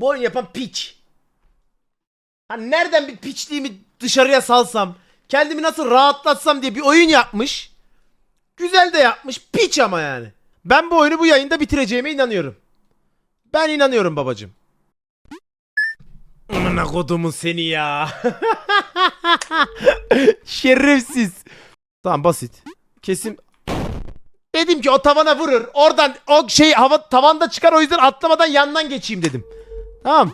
Bu oyun yapan piç. Hani nereden bir piçliğimi dışarıya salsam, kendimi nasıl rahatlatsam diye bir oyun yapmış. Güzel de yapmış. Piç ama yani. Ben bu oyunu bu yayında bitireceğime inanıyorum. Ben inanıyorum babacım. Amına kodumun seni ya. Şerefsiz. Tamam basit. Kesim. Dedim ki o tavana vurur. Oradan o şey hava tavanda çıkar o yüzden atlamadan yandan geçeyim dedim. Tamam.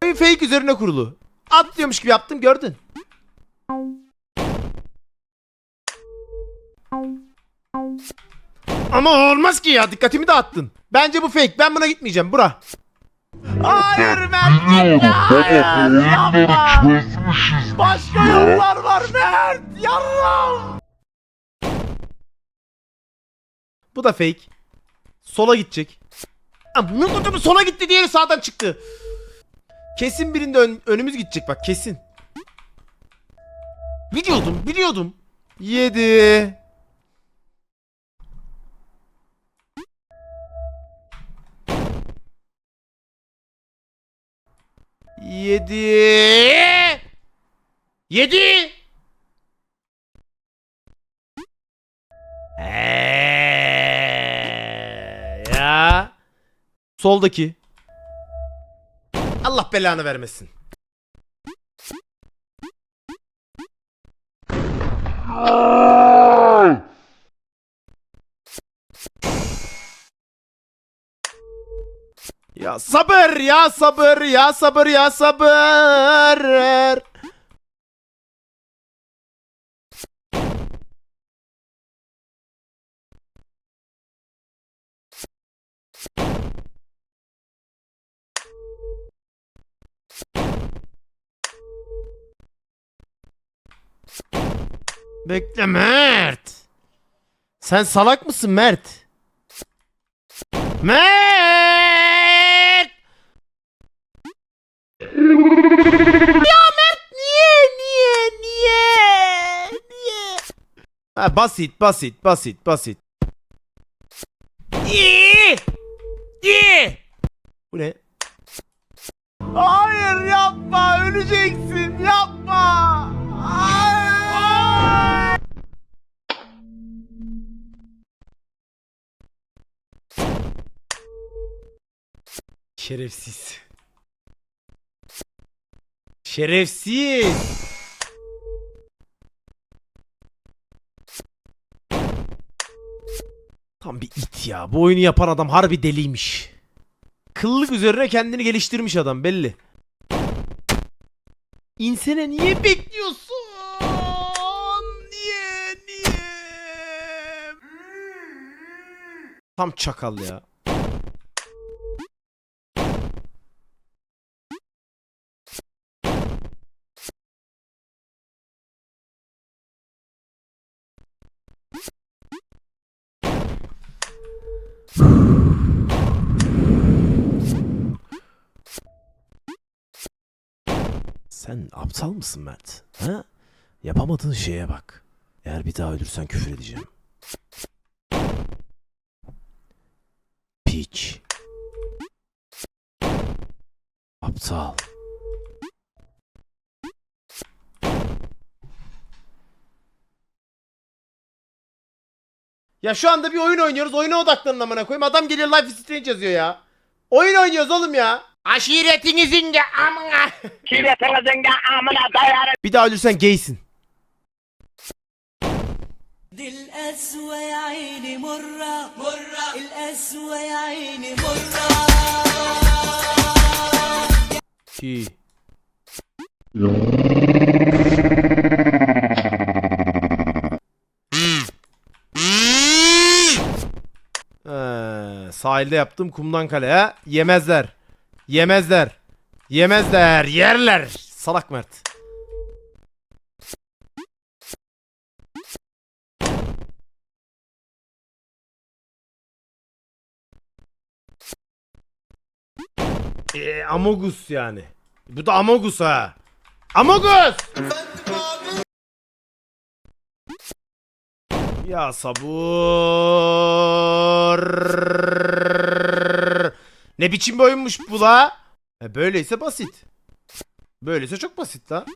Fake üzerine kurulu. Atlıyormuş gibi yaptım gördün. Ama olmaz ki ya dikkatimi dağıttın. Bence bu fake. Ben buna gitmeyeceğim. Bura. Hayır Mert. Baba Hayır, yapma. Başka yollar var Mert. Yarram. Bu da fake. Sola gidecek. Amına kodumu sola gitti diğeri sağdan çıktı. Kesin birinde ön- önümüz gidecek bak kesin. Biliyordum biliyordum. 7 Yedi. Yedi. Soldaki. Allah belanı vermesin. Ya sabır ya sabır ya sabır ya sabır. Bekle Mert. Sen salak mısın Mert? Mert! ya Mert niye niye niye niye? Ha, basit basit basit basit. İyi! İyi! Bu ne? Hayır yapma öleceksin yapma. Hayır. Şerefsiz. Şerefsiz. Tam bir it ya. Bu oyunu yapan adam harbi deliymiş. Kıllık üzerine kendini geliştirmiş adam belli. İnsene niye bekliyorsun? Niye? Niye? Tam çakal ya. Sen aptal mısın Mert? Ha? Yapamadığın şeye bak. Eğer bir daha ölürsen küfür edeceğim. Piç. Aptal. Ya şu anda bir oyun oynuyoruz. Oyuna odaklanın amına koyayım. Adam geliyor Life is Strange yazıyor ya. Oyun oynuyoruz oğlum ya. Aşiretinizin de amına. Aşiretinizin de amına dayarım. Bir daha ölürsen gaysin. Dil esve ayni murra murra il esve ayni murra Ki sahilde yaptım kumdan kale ha. Yemezler. Yemezler. Yemezler. Yerler. Salak Mert. Ee, Amogus yani. Bu da Amogus ha. Amogus! Ya sabır. Ne biçim bir oyunmuş bu la? E böyleyse basit. Böyleyse çok basit la.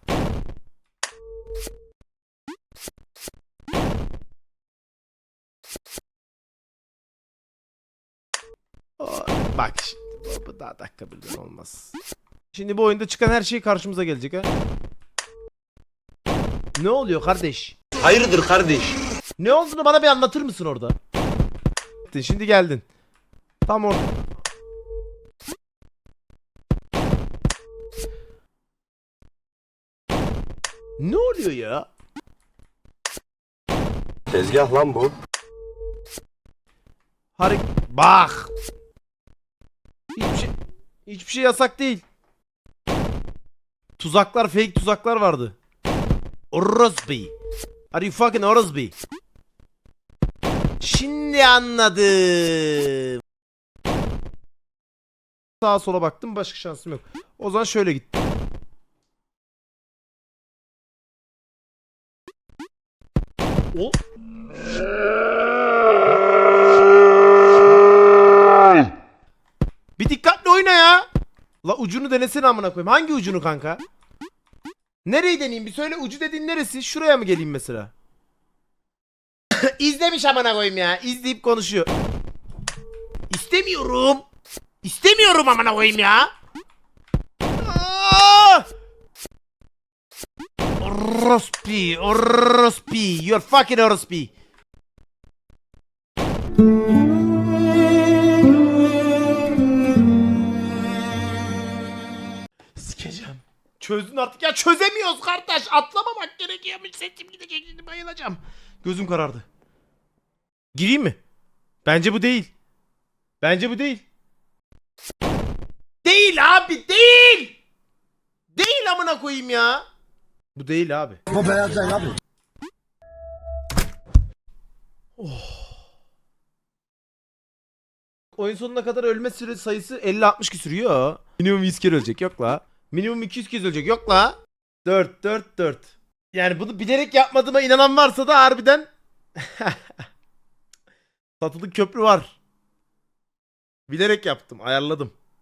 Bak şimdi bu- daha dakika birden olmaz. Şimdi bu oyunda çıkan her şey karşımıza gelecek ha. Ne oluyor kardeş? Hayırdır kardeş? Ne olduğunu bana bir anlatır mısın orada? Şimdi geldin. Tam or Ne oluyor ya? Tezgah lan bu. Harik bak. Hiçbir şey hiçbir şey yasak değil. Tuzaklar fake tuzaklar vardı. Orospi. Are you fucking Orospi? Şimdi anladım. Sağa sola baktım başka şansım yok. O zaman şöyle git. O Bir dikkatli oyna ya. La ucunu denesene amına koyayım. Hangi ucunu kanka? Nereyi deneyeyim bir söyle ucu dediğin neresi? Şuraya mı geleyim mesela? İzlemiş amına koyayım ya. İzleyip konuşuyor. İstemiyorum. İstemiyorum amına koyayım ya. Orospi, orospi. You're fucking orospi. Sikeceğim. Çözdün artık. Ya çözemiyoruz kardeş. Atlamamak gerekiyormuş. Sesim gidecek şimdi bayılacağım. Gözüm karardı. Gireyim mi? Bence bu değil. Bence bu değil. Değil abi değil. Değil amına koyayım ya. Bu değil abi. Bu beyaz değil abi. Oyun sonuna kadar ölme süre sayısı 50-60 küsür ya. Minimum 100 kere ölecek yok la. Minimum 200 kez ölecek yok la. 4 4 4. Yani bunu bilerek yapmadığıma inanan varsa da harbiden satılık köprü var. Bilerek yaptım, ayarladım.